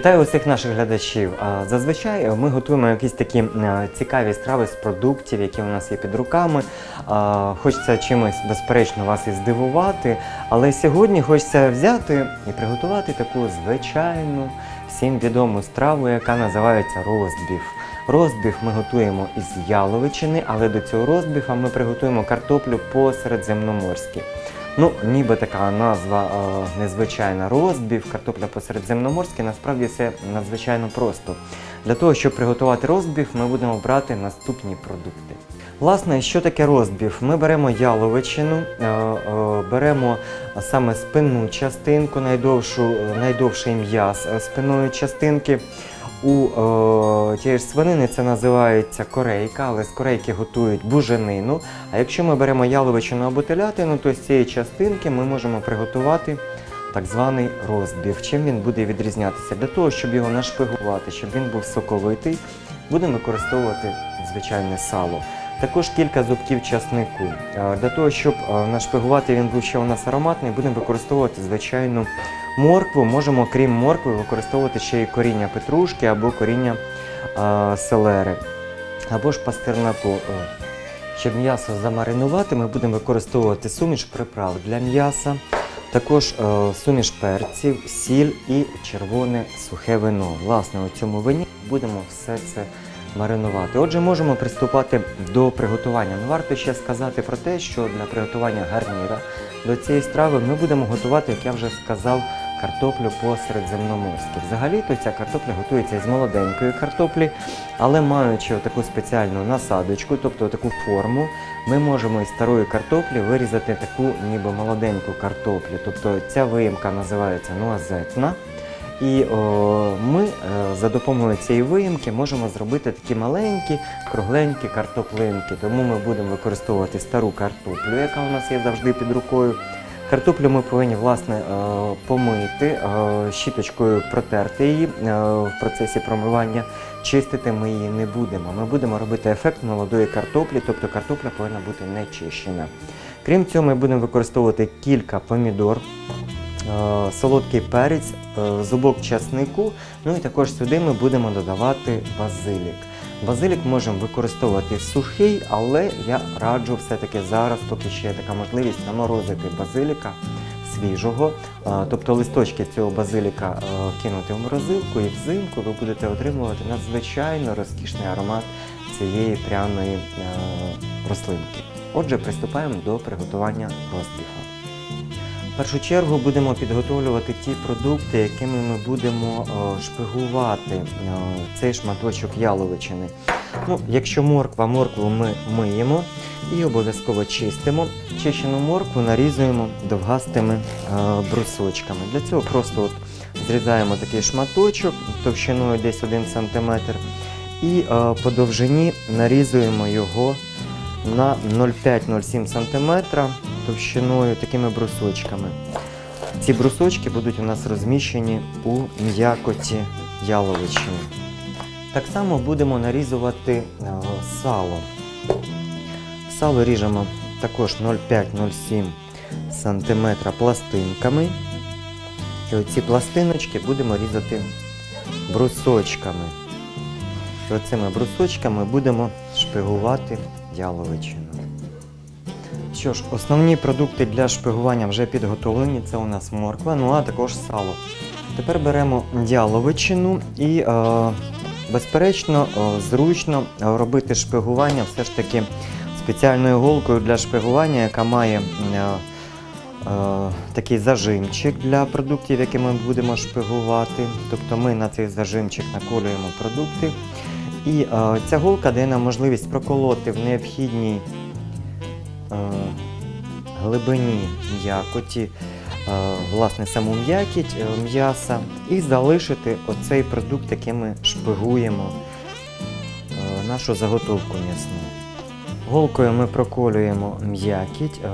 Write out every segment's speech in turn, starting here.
Вітаю усіх наших глядачів. Зазвичай ми готуємо якісь такі е, цікаві страви з продуктів, які у нас є під руками. Хочеться чимось, безперечно, вас і здивувати. Але сьогодні хочеться взяти і приготувати таку звичайну, всім відому страву, яка називається розбіф. Розбіф ми готуємо із яловичини, але до цього розбіфа ми приготуємо картоплю по-середземноморськи. Ну, ніби така назва е, незвичайна розбів, картопля по-середземноморськи, насправді все надзвичайно просто. Для того, щоб приготувати розбів, ми будемо брати наступні продукти. Власне, що таке розбів? Ми беремо яловичину, е, е, беремо саме спинну частинку, найдовший м'яз спинної частинки. У о, тієї ж свинини це називається корейка, але з корейки готують буженину. А якщо ми беремо яловичину або телятину, то з цієї частинки ми можемо приготувати так званий розбів. Чим він буде відрізнятися? Для того, щоб його нашпигувати, щоб він був соковитий, будемо використовувати звичайне сало. Також кілька зубків часнику. Е, Для того, щоб е, нашпигувати він був ще у нас ароматний, будемо використовувати звичайну моркву. Можемо, крім моркви, використовувати ще й коріння петрушки або коріння е, селери, або ж пастернаку. Щоб м'ясо замаринувати, ми будемо використовувати суміш приправ для м'яса, також суміш перців, сіль і червоне сухе вино. Власне, у цьому вині будемо все це маринувати. Отже, можемо приступати до приготування. Ну, варто ще сказати про те, що для приготування гарніра до цієї страви ми будемо готувати, як я вже сказав, картоплю по-середземноморськи. Взагалі-то ця картопля готується із молоденької картоплі, але маючи таку спеціальну насадочку, тобто таку форму, ми можемо із старої картоплі вирізати таку ніби молоденьку картоплю. Тобто ця виїмка називається нуазетна. І о, ми е, за допомогою цієї виїмки можемо зробити такі маленькі, кругленькі картоплинки. Тому ми будемо використовувати стару картоплю, яка у нас є завжди під рукою. Картоплю ми повинні власне е, помити, е, щіточкою протерти її е, в процесі промивання. Чистити ми її не будемо. Ми будемо робити ефект молодої картоплі, тобто картопля повинна бути не чищена. Крім цього, ми будемо використовувати кілька помідор, е, солодкий перець, е, зубок часнику. Ну і також сюди ми будемо додавати базилік. Базилік можемо використовувати сухий, але я раджу все-таки зараз, поки ще є така можливість, наморозити базиліка свіжого. Е, Тобто листочки цього базиліка е, кинути в морозилку і взимку ви будете отримувати надзвичайно розкішний аромат цієї пряної е, рослинки. Отже, приступаємо до приготування розбіфа. В першу чергу будемо підготовлювати ті продукти, якими ми будемо шпигувати цей шматочок яловичини. Ну, якщо морква, моркву ми миємо і обов'язково чистимо. Чищену моркву нарізуємо довгастими брусочками. Для цього просто от зрізаємо такий шматочок товщиною десь 1 см і по довжині нарізуємо його на 0,5-0,7 см товщиною такими брусочками. Ці брусочки будуть у нас розміщені у м'якоті яловичини. Так само будемо нарізувати е, сало. Сало ріжемо також 0,5-0,7 см пластинками. І оці пластиночки будемо різати брусочками. І оцими брусочками будемо шпигувати яловичину. Що ж, основні продукти для шпигування вже підготовлені. Це у нас морква, ну а також сало. Тепер беремо яловичину і, е, безперечно, е, зручно робити шпигування все ж таки спеціальною голкою для шпигування, яка має е, е, такий зажимчик для продуктів, які ми будемо шпигувати. Тобто ми на цей зажимчик наколюємо продукти. І е, ця голка дає нам можливість проколоти в необхідній глибині м'якоті, е, власне, саму м'якіть е, м'яса і залишити оцей продукт, який ми шпигуємо е, нашу заготовку м'ясну. Голкою ми проколюємо м'якіть, е,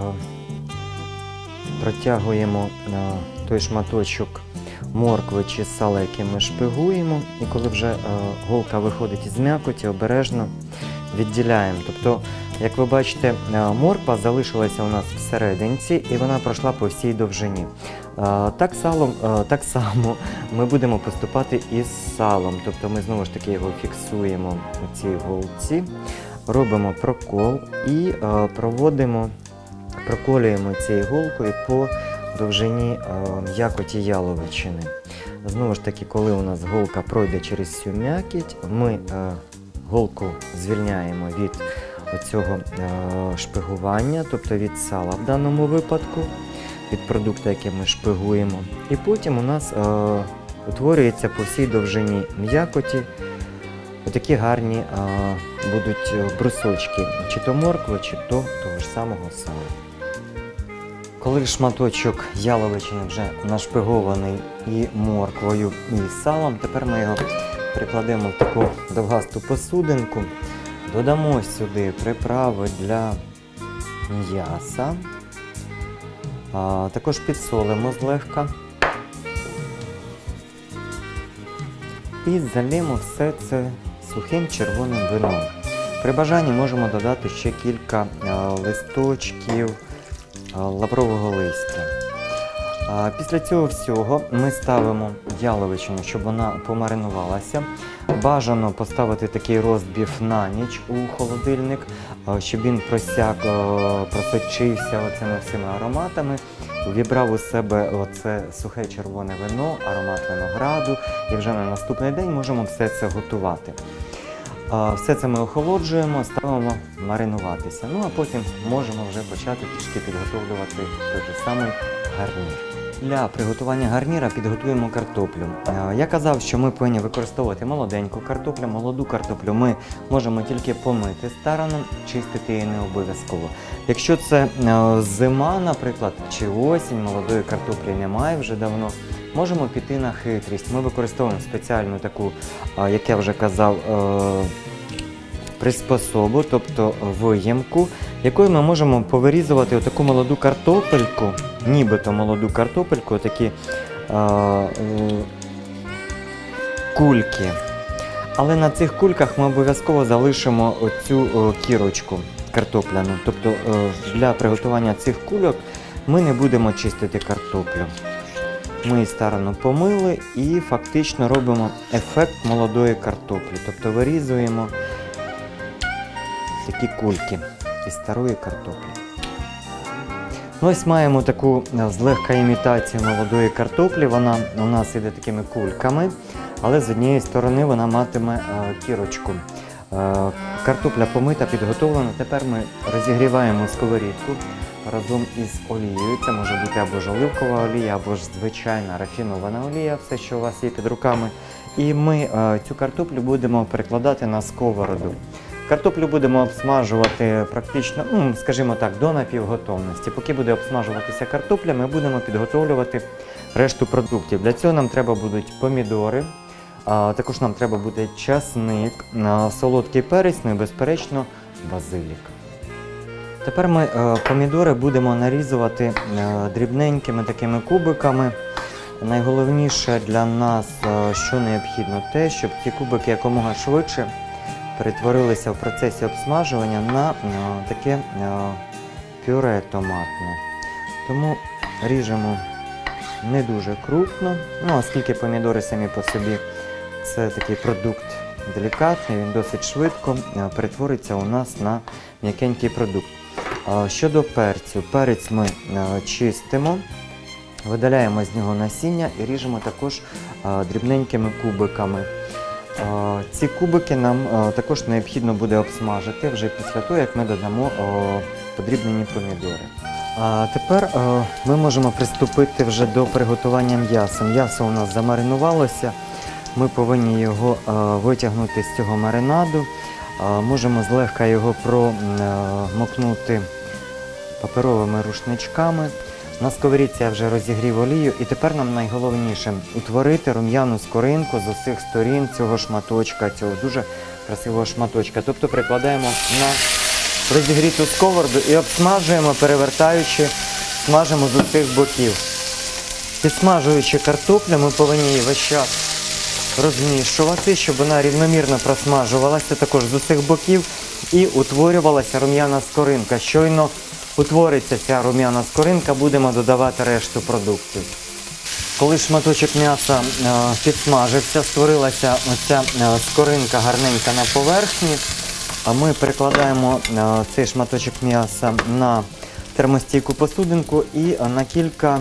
протягуємо е, той шматочок моркви чи сала, який ми шпигуємо, і коли вже е, голка виходить із м'якоті, обережно відділяємо. Тобто, як ви бачите, е, морква залишилася у нас всерединці і вона пройшла по всій довжині. Е, Так, салом, е, так само ми будемо поступати із салом. Тобто ми знову ж таки його фіксуємо у цій голці, робимо прокол і проводимо, проколюємо цією голкою по довжині м'якоті яловичини. Знову ж таки, коли у нас голка пройде через цю м'якіть, ми голку звільняємо від оцього е, шпигування, тобто від сала в даному випадку, від продукту, який ми шпигуємо. І потім у нас е, утворюється по всій довжині м'якоті отакі гарні е, будуть брусочки, чи то моркви, чи то того ж самого сала. Коли шматочок яловичини вже нашпигований і морквою, і салом, тепер ми його прикладемо в таку довгасту посудинку, додамо сюди приправи для м'яса, також підсолимо злегка. І залємо все це сухим червоним вином. При бажанні можемо додати ще кілька листочків лаврового листя. Після цього всього ми ставимо яловичину, щоб вона помаринувалася. Бажано поставити такий розбів на ніч у холодильник, щоб він просяк, просочився оцими всіми ароматами, вібрав у себе оце сухе червоне вино, аромат винограду, і вже на наступний день можемо все це готувати. Все це ми охолоджуємо, ставимо маринуватися. Ну а потім можемо вже почати трішки підготовлювати той же самий гарнір. Для приготування гарніра підготуємо картоплю. Я казав, що ми повинні використовувати молоденьку картоплю. Молоду картоплю ми можемо тільки помити старано, чистити її не обов'язково. Якщо це зима, наприклад, чи осінь, молодої картоплі немає вже давно. Можемо піти на хитрість. Ми використовуємо спеціальну таку, як я вже казав, е, приспособу, тобто виємку, якою ми можемо повирізувати отаку молоду картопельку, нібито молоду картопельку, такі е, кульки. Але на цих кульках ми обов'язково залишимо оцю е, кірочку картопляну. Тобто для приготування цих кульок ми не будемо чистити картоплю. Ми старано помили і фактично робимо ефект молодої картоплі. Тобто вирізуємо такі кульки із старої картоплі. Ну, Ось маємо таку е, злегка імітацію молодої картоплі. Вона у нас іде такими кульками, але з однієї сторони вона матиме е, кірочку. Е, картопля помита, підготовлена. Тепер ми розігріваємо сковорідку разом із олією. Це може бути або ж оливкова олія, або ж звичайна рафінована олія, все, що у вас є під руками. І ми е, цю картоплю будемо перекладати на сковороду. Картоплю будемо обсмажувати практично, ну, скажімо так, до напівготовності. Поки буде обсмажуватися картопля, ми будемо підготовлювати решту продуктів. Для цього нам треба будуть помідори, також нам треба буде часник, солодкий перець, ну і безперечно базилік. Тепер ми е, помідори будемо нарізувати е, дрібненькими такими кубиками. Найголовніше для нас, е, що необхідно, те, щоб ці кубики якомога швидше перетворилися в процесі обсмажування на таке пюре томатне. Тому ріжемо не дуже крупно, ну, оскільки помідори самі по собі це такий продукт делікатний, він досить швидко перетвориться у нас на м'якенький продукт. Щодо перцю, перець ми е, чистимо, видаляємо з нього насіння і ріжемо також е, дрібненькими кубиками. Е, Ці кубики нам також необхідно буде обсмажити вже після того, як ми додамо подрібнені помідори. А тепер ми можемо приступити вже до приготування м'яса. М'ясо у нас замаринувалося. Ми повинні його витягнути з цього маринаду. Можемо злегка його промокнути паперовими рушничками. На сковорідці я вже розігрів олію, і тепер нам найголовніше утворити рум'яну скоринку з усіх сторін цього шматочка, цього дуже красивого шматочка. Тобто прикладаємо на розігріту сковороду і обсмажуємо, перевертаючи, смажимо з усіх боків. Підсмажуючи картоплю, ми повинні її весь час розмішувати, щоб вона рівномірно просмажувалася також з усіх боків і утворювалася рум'яна скоринка. Щойно утвориться ця рум'яна скоринка, будемо додавати решту продуктів. Коли шматочок м'яса е, підсмажився, створилася оця е, скоринка гарненька на поверхні, ми перекладаємо е, цей шматочок м'яса на термостійку посудинку і на кілька,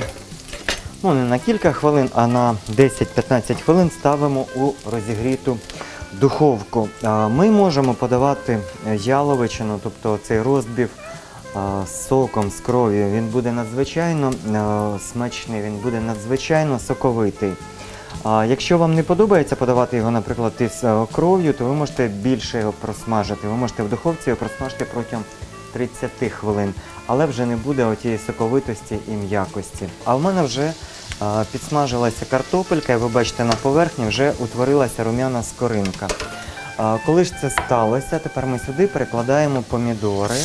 ну не на кілька хвилин, а на 10-15 хвилин ставимо у розігріту духовку. Ми можемо подавати яловичину, тобто цей розбів соком, з кров'ю. Він буде надзвичайно смачний, він буде надзвичайно соковитий. Якщо вам не подобається подавати його, наприклад, із кров'ю, то ви можете більше його просмажити. Ви можете в духовці його просмажити протягом 30 хвилин, але вже не буде отієї соковитості і м'якості. А в мене вже підсмажилася картопелька, і ви бачите на поверхні вже утворилася рум'яна скоринка. Коли ж це сталося, тепер ми сюди перекладаємо помідори.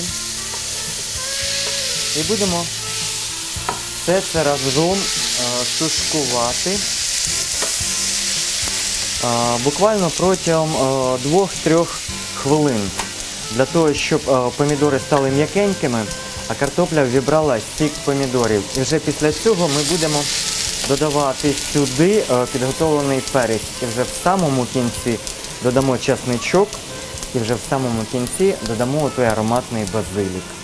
І будемо все це разом е, тушкувати е, буквально протягом е, 2-3 хвилин. Для того, щоб е, помідори стали м'якенькими, а картопля вібрала сік помідорів. І вже після цього ми будемо додавати сюди е, підготовлений перець. І вже в самому кінці додамо часничок, і вже в самому кінці додамо той ароматний базилік.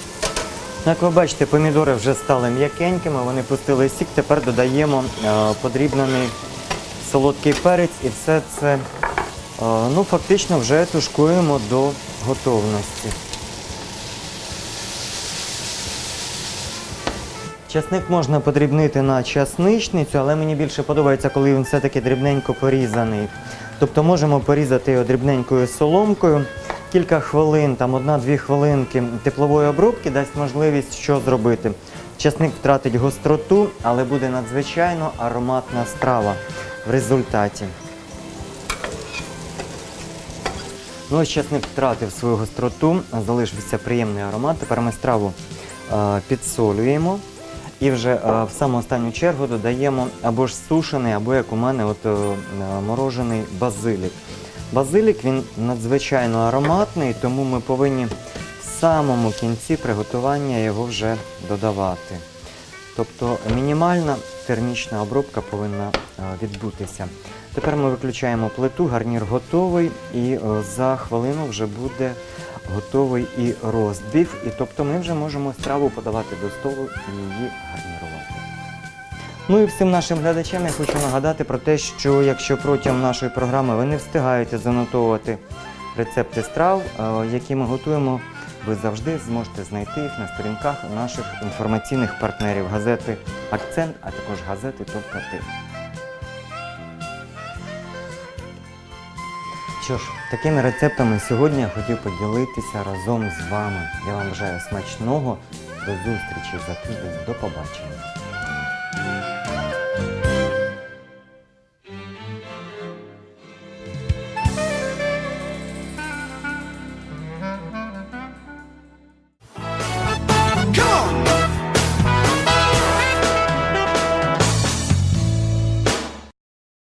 Як ви бачите, помідори вже стали м'якенькими, вони пустили сік. Тепер додаємо е, подрібнений солодкий перець і все це е, ну, фактично вже тушкуємо до готовності. Часник можна подрібнити на часничницю, але мені більше подобається, коли він все-таки дрібненько порізаний. Тобто можемо порізати його дрібненькою соломкою. Кілька хвилин, там одна-дві хвилинки теплової обробки дасть можливість що зробити. Часник втратить гостроту, але буде надзвичайно ароматна страва в результаті. Ну, ось часник втратив свою гостроту, залишився приємний аромат. Тепер ми страву е, підсолюємо і вже е, в саму останню чергу додаємо або ж сушений, або як у мене, от, е, е, морожений базилік. Базилік він надзвичайно ароматний, тому ми повинні в самому кінці приготування його вже додавати. Тобто мінімальна термічна обробка повинна е, відбутися. Тепер ми виключаємо плиту, гарнір готовий, і е, за хвилину вже буде готовий і розбив. І тобто ми вже можемо страву подавати до столу і її гарнірувати. Ну і всім нашим глядачам я хочу нагадати про те, що якщо протягом нашої програми ви не встигаєте занотовувати рецепти страв, е, які ми готуємо, ви завжди зможете знайти їх на сторінках наших інформаційних партнерів газети Акцент, а також газети Топ-Картин. Що ж, такими рецептами сьогодні я хотів поділитися разом з вами. Я вам бажаю смачного. До зустрічі за тиждень. До побачення.